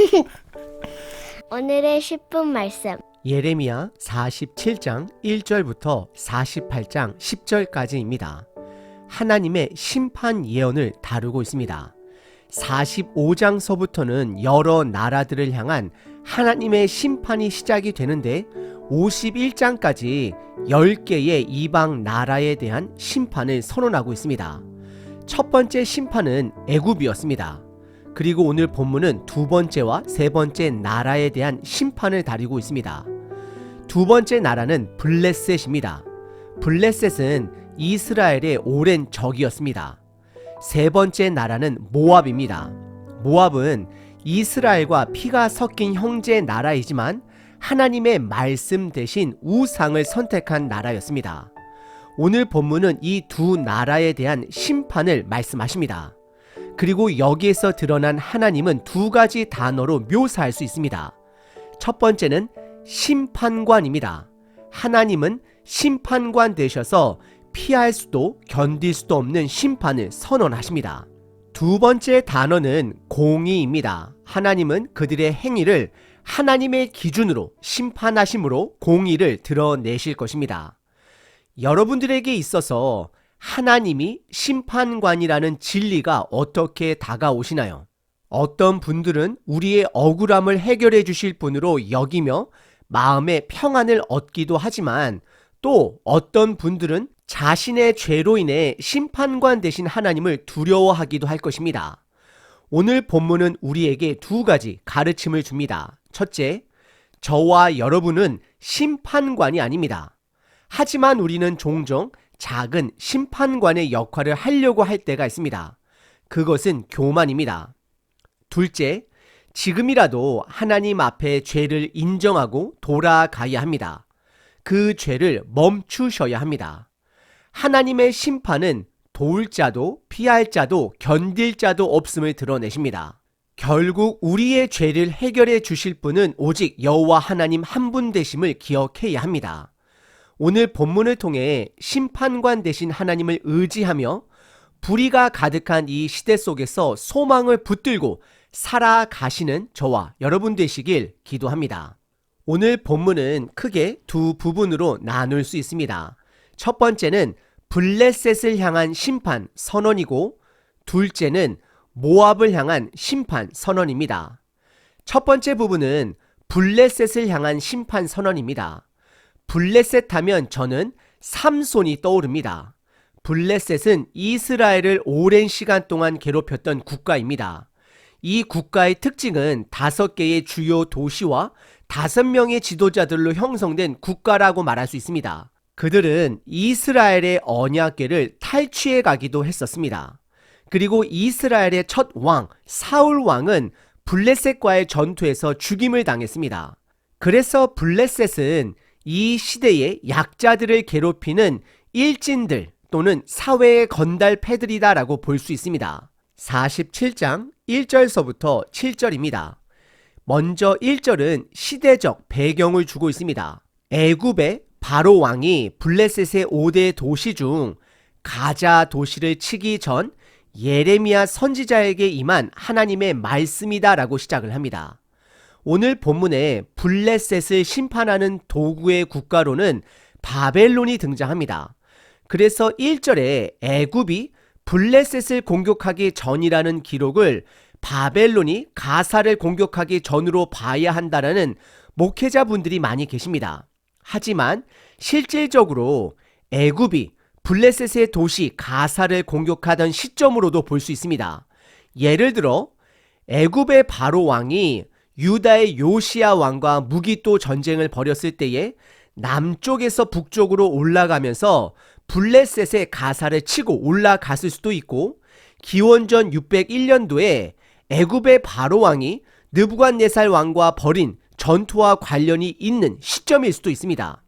오늘의 10분 말씀. 예레미야 47장 1절부터 48장 10절까지입니다. 하나님의 심판 예언을 다루고 있습니다. 45장서부터는 여러 나라들을 향한 하나님의 심판이 시작이 되는데 51장까지 10개의 이방 나라에 대한 심판을 선언하고 있습니다. 첫 번째 심판은 애굽이었습니다. 그리고 오늘 본문은 두 번째와 세 번째 나라에 대한 심판을 다루고 있습니다. 두 번째 나라는 블레셋입니다. 블레셋은 이스라엘의 오랜 적이었습니다. 세 번째 나라는 모압입니다. 모압은 이스라엘과 피가 섞인 형제 나라이지만 하나님의 말씀 대신 우상을 선택한 나라였습니다. 오늘 본문은 이 두 나라에 대한 심판을 말씀하십니다. 그리고 여기에서 드러난 하나님은 두 가지 단어로 묘사할 수 있습니다. 첫 번째는 심판관입니다. 하나님은 심판관 되셔서 피할 수도 견딜 수도 없는 심판을 선언하십니다. 두 번째 단어는 공의입니다. 하나님은 그들의 행위를 하나님의 기준으로 심판하심으로 공의를 드러내실 것입니다. 여러분들에게 있어서 하나님이 심판관이라는 진리가 어떻게 다가오시나요? 어떤 분들은 우리의 억울함을 해결해 주실 분으로 여기며 마음의 평안을 얻기도 하지만 또 어떤 분들은 자신의 죄로 인해 심판관 되신 하나님을 두려워하기도 할 것입니다. 오늘 본문은 우리에게 두 가지 가르침을 줍니다. 첫째, 저와 여러분은 심판관이 아닙니다. 하지만 우리는 종종 작은 심판관의 역할을 하려고 할 때가 있습니다. 그것은 교만입니다. 둘째, 지금이라도 하나님 앞에 죄를 인정하고 돌아가야 합니다. 그 죄를 멈추셔야 합니다. 하나님의 심판은 도울 자도 피할 자도 견딜 자도 없음을 드러내십니다. 결국 우리의 죄를 해결해 주실 분은 오직 여호와 하나님 한 분 되심을 기억해야 합니다. 오늘 본문을 통해 심판관 되신 하나님을 의지하며 불의가 가득한 이 시대 속에서 소망을 붙들고 살아가시는 저와 여러분 되시길 기도합니다. 오늘 본문은 크게 두 부분으로 나눌 수 있습니다. 첫 번째는 블레셋을 향한 심판 선언이고 둘째는 모압을 향한 심판 선언입니다. 첫 번째 부분은 블레셋을 향한 심판 선언입니다. 블레셋 하면 저는 삼손이 떠오릅니다. 블레셋은 이스라엘을 오랜 시간 동안 괴롭혔던 국가입니다. 이 국가의 특징은 다섯 개의 주요 도시와 다섯 명의 지도자들로 형성된 국가라고 말할 수 있습니다. 그들은 이스라엘의 언약궤를 탈취해 가기도 했었습니다. 그리고 이스라엘의 첫 왕, 사울 왕은 블레셋과의 전투에서 죽임을 당했습니다. 그래서 블레셋은 이 시대의 약자들을 괴롭히는 일진들 또는 사회의 건달패들이다라고 볼 수 있습니다. 47장 1절서부터 7절입니다. 먼저 1절은 시대적 배경을 주고 있습니다. 애굽의 바로 왕이 블레셋의 5대 도시 중 가자 도시를 치기 전 예레미야 선지자에게 임한 하나님의 말씀이다라고 시작을 합니다. 오늘 본문에 블레셋을 심판하는 도구의 국가로는 바벨론이 등장합니다. 그래서 1절에 애굽이 블레셋을 공격하기 전이라는 기록을 바벨론이 가사를 공격하기 전으로 봐야 한다라는 목회자분들이 많이 계십니다. 하지만 실질적으로 애굽이 블레셋의 도시 가사를 공격하던 시점으로도 볼 수 있습니다. 예를 들어 애굽의 바로 왕이 유다의 요시야 왕과 무기또 전쟁을 벌였을 때에 남쪽에서 북쪽으로 올라가면서 블레셋의 가사를 치고 올라갔을 수도 있고 기원전 601년도에 애굽의 바로 왕이 느부갓네살 왕과 벌인 전투와 관련이 있는 시점일 수도 있습니다.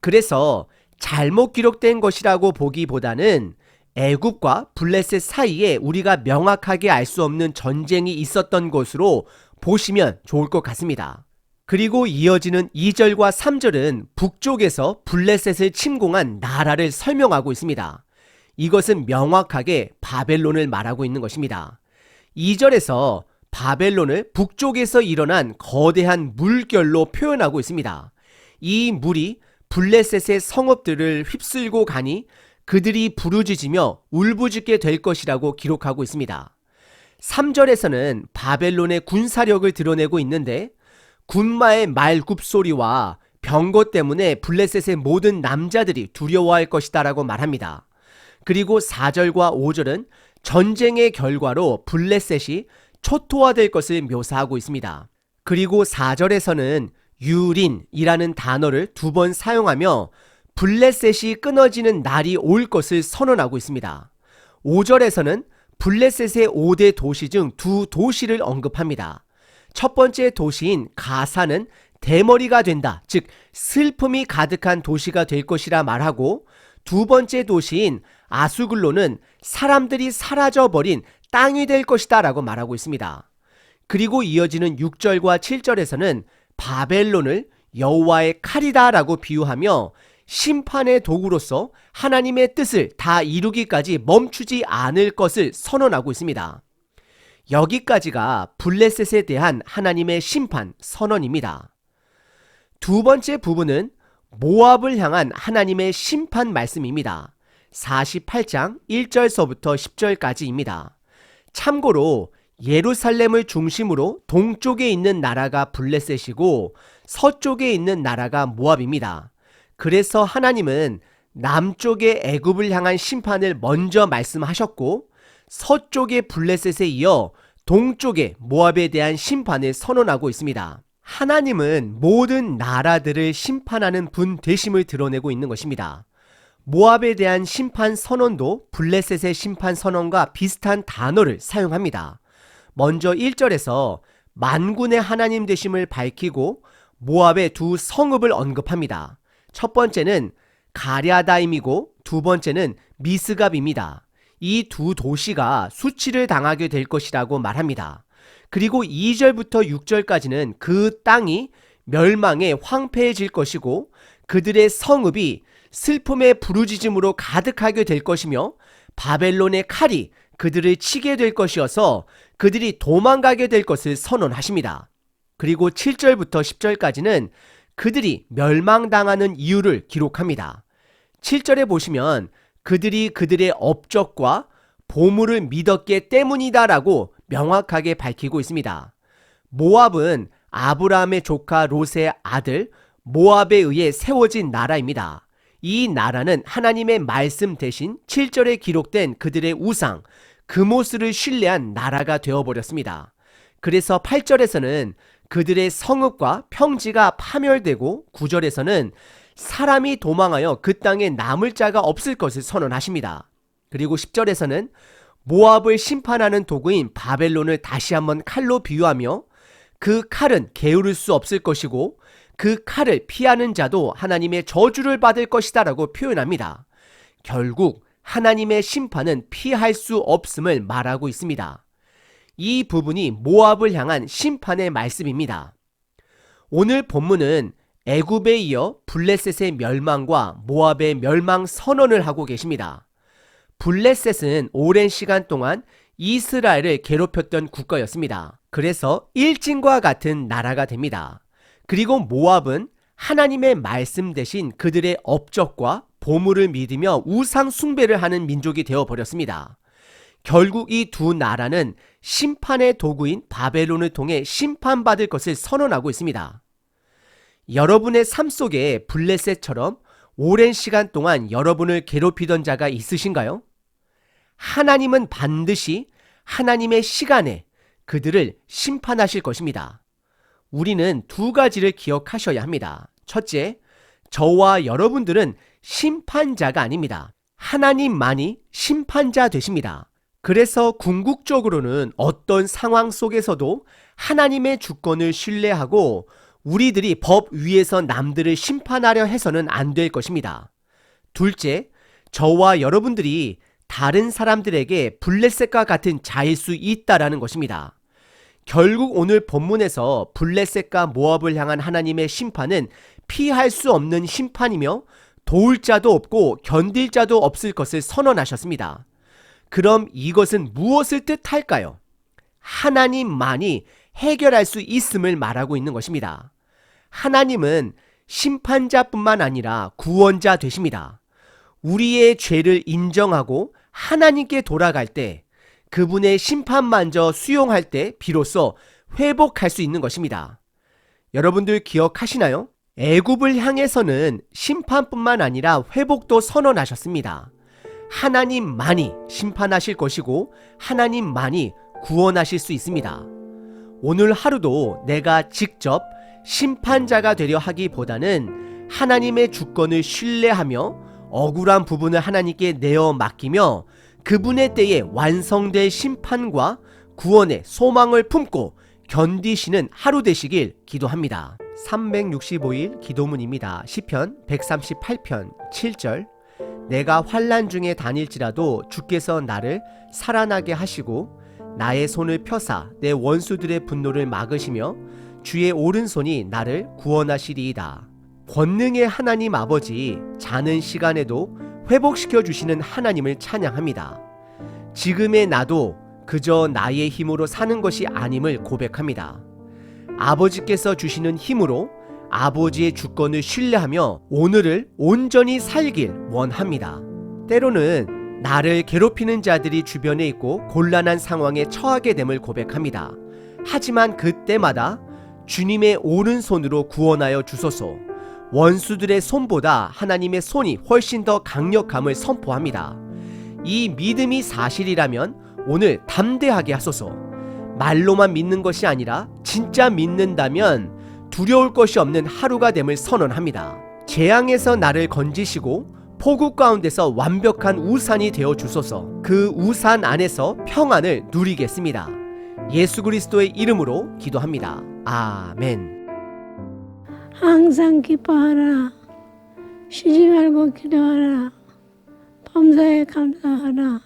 그래서 잘못 기록된 것이라고 보기보다는 애굽과 블레셋 사이에 우리가 명확하게 알 수 없는 전쟁이 있었던 것으로 보시면 좋을 것 같습니다. 그리고 이어지는 2절과 3절은 북쪽에서 블레셋을 침공한 나라를 설명하고 있습니다. 이것은 명확하게 바벨론을 말하고 있는 것입니다. 2절에서 바벨론을 북쪽에서 일어난 거대한 물결로 표현하고 있습니다. 이 물이 블레셋의 성읍들을 휩쓸고 가니 그들이 부르짖으며 울부짖게 될 것이라고 기록하고 있습니다. 3절에서는 바벨론의 군사력을 드러내고 있는데 군마의 말굽소리와 병거 때문에 블레셋의 모든 남자들이 두려워할 것이다 라고 말합니다. 그리고 4절과 5절은 전쟁의 결과로 블레셋이 초토화될 것을 묘사하고 있습니다. 그리고 4절에서는 유린이라는 단어를 두 번 사용하며 블레셋이 끊어지는 날이 올 것을 선언하고 있습니다. 5절에서는 블레셋의 5대 도시 중 두 도시를 언급합니다. 첫 번째 도시인 가사는 대머리가 된다, 즉 슬픔이 가득한 도시가 될 것이라 말하고 두 번째 도시인 아수글로는 사람들이 사라져버린 땅이 될 것이다 라고 말하고 있습니다. 그리고 이어지는 6절과 7절에서는 바벨론을 여호와의 칼이다 라고 비유하며 심판의 도구로서 하나님의 뜻을 다 이루기까지 멈추지 않을 것을 선언하고 있습니다. 여기까지가 블레셋에 대한 하나님의 심판 선언입니다. 두 번째 부분은 모압을 향한 하나님의 심판 말씀입니다. 48장 1절서부터 10절까지입니다. 참고로 예루살렘을 중심으로 동쪽에 있는 나라가 블레셋이고 서쪽에 있는 나라가 모압입니다. 그래서 하나님은 남쪽의 애굽을 향한 심판을 먼저 말씀하셨고 서쪽의 블레셋에 이어 동쪽의 모압에 대한 심판을 선언하고 있습니다. 하나님은 모든 나라들을 심판하는 분 되심을 드러내고 있는 것입니다. 모압에 대한 심판 선언도 블레셋의 심판 선언과 비슷한 단어를 사용합니다. 먼저 1절에서 만군의 하나님 되심을 밝히고 모압의 두 성읍을 언급합니다. 첫 번째는 가랴다임이고 두 번째는 미스갑입니다. 이 두 도시가 수치를 당하게 될 것이라고 말합니다. 그리고 2절부터 6절까지는 그 땅이 멸망에 황폐해질 것이고 그들의 성읍이 슬픔의 부르짖음으로 가득하게 될 것이며 바벨론의 칼이 그들을 치게 될 것이어서 그들이 도망가게 될 것을 선언하십니다. 그리고 7절부터 10절까지는 그들이 멸망당하는 이유를 기록합니다. 7절에 보시면 그들이 그들의 업적과 보물을 믿었기 때문이다라고 명확하게 밝히고 있습니다. 모압은 아브라함의 조카 롯의 아들 모압에 의해 세워진 나라입니다. 이 나라는 하나님의 말씀 대신 7절에 기록된 그들의 우상, 금오스를 신뢰한 나라가 되어버렸습니다. 그래서 8절에서는 그들의 성읍과 평지가 파멸되고 9절에서는 사람이 도망하여 그 땅에 남을 자가 없을 것을 선언하십니다. 그리고 10절에서는 모압을 심판하는 도구인 바벨론을 다시 한번 칼로 비유하며 그 칼은 게으를 수 없을 것이고 그 칼을 피하는 자도 하나님의 저주를 받을 것이다 라고 표현합니다. 결국 하나님의 심판은 피할 수 없음을 말하고 있습니다. 이 부분이 모압을 향한 심판의 말씀입니다. 오늘 본문은 애굽에 이어 블레셋의 멸망과 모압의 멸망 선언을 하고 계십니다. 블레셋은 오랜 시간 동안 이스라엘을 괴롭혔던 국가였습니다. 그래서 일진과 같은 나라가 됩니다. 그리고 모압은 하나님의 말씀 대신 그들의 업적과 보물을 믿으며 우상 숭배를 하는 민족이 되어 버렸습니다. 결국 이 두 나라는 심판의 도구인 바벨론을 통해 심판받을 것을 선언하고 있습니다. 여러분의 삶 속에 블레셋처럼 오랜 시간 동안 여러분을 괴롭히던 자가 있으신가요? 하나님은 반드시 하나님의 시간에 그들을 심판하실 것입니다. 우리는 두 가지를 기억하셔야 합니다. 첫째, 저와 여러분들은 심판자가 아닙니다. 하나님만이 심판자 되십니다. 그래서 궁극적으로는 어떤 상황 속에서도 하나님의 주권을 신뢰하고 우리들이 법 위에서 남들을 심판하려 해서는 안 될 것입니다. 둘째, 저와 여러분들이 다른 사람들에게 블레셋과 같은 자일 수 있다라는 것입니다. 결국 오늘 본문에서 블레셋과 모압을 향한 하나님의 심판은 피할 수 없는 심판이며 도울 자도 없고 견딜 자도 없을 것을 선언하셨습니다. 그럼 이것은 무엇을 뜻할까요? 하나님만이 해결할 수 있음을 말하고 있는 것입니다. 하나님은 심판자뿐만 아니라 구원자 되십니다. 우리의 죄를 인정하고 하나님께 돌아갈 때 그분의 심판만저 수용할 때 비로소 회복할 수 있는 것입니다. 여러분들 기억하시나요? 애굽을 향해서는 심판뿐만 아니라 회복도 선언하셨습니다. 하나님만이 심판하실 것이고 하나님만이 구원하실 수 있습니다. 오늘 하루도 내가 직접 심판자가 되려 하기보다는 하나님의 주권을 신뢰하며 억울한 부분을 하나님께 내어 맡기며 그분의 때에 완성될 심판과 구원의 소망을 품고 견디시는 하루 되시길 기도합니다. 365일 기도문입니다. 시편 138편 7절 내가 환란 중에 다닐지라도 주께서 나를 살아나게 하시고 나의 손을 펴사 내 원수들의 분노를 막으시며 주의 오른손이 나를 구원하시리이다. 권능의 하나님 아버지 자는 시간에도 회복시켜 주시는 하나님을 찬양합니다. 지금의 나도 그저 나의 힘으로 사는 것이 아님을 고백합니다. 아버지께서 주시는 힘으로 아버지의 주권을 신뢰하며 오늘을 온전히 살길 원합니다. 때로는 나를 괴롭히는 자들이 주변에 있고 곤란한 상황에 처하게 됨을 고백합니다. 하지만 그때마다 주님의 오른손으로 구원하여 주소서. 원수들의 손보다 하나님의 손이 훨씬 더 강력함을 선포합니다. 이 믿음이 사실이라면 오늘 담대하게 하소서. 말로만 믿는 것이 아니라 진짜 믿는다면 두려울 것이 없는 하루가 됨을 선언합니다. 재앙에서 나를 건지시고 폭우 가운데서 완벽한 우산이 되어 주소서. 그 우산 안에서 평안을 누리겠습니다. 예수 그리스도의 이름으로 기도합니다. 아멘. 항상 기뻐하라. 쉬지 말고 기도하라. 범사에 감사하라.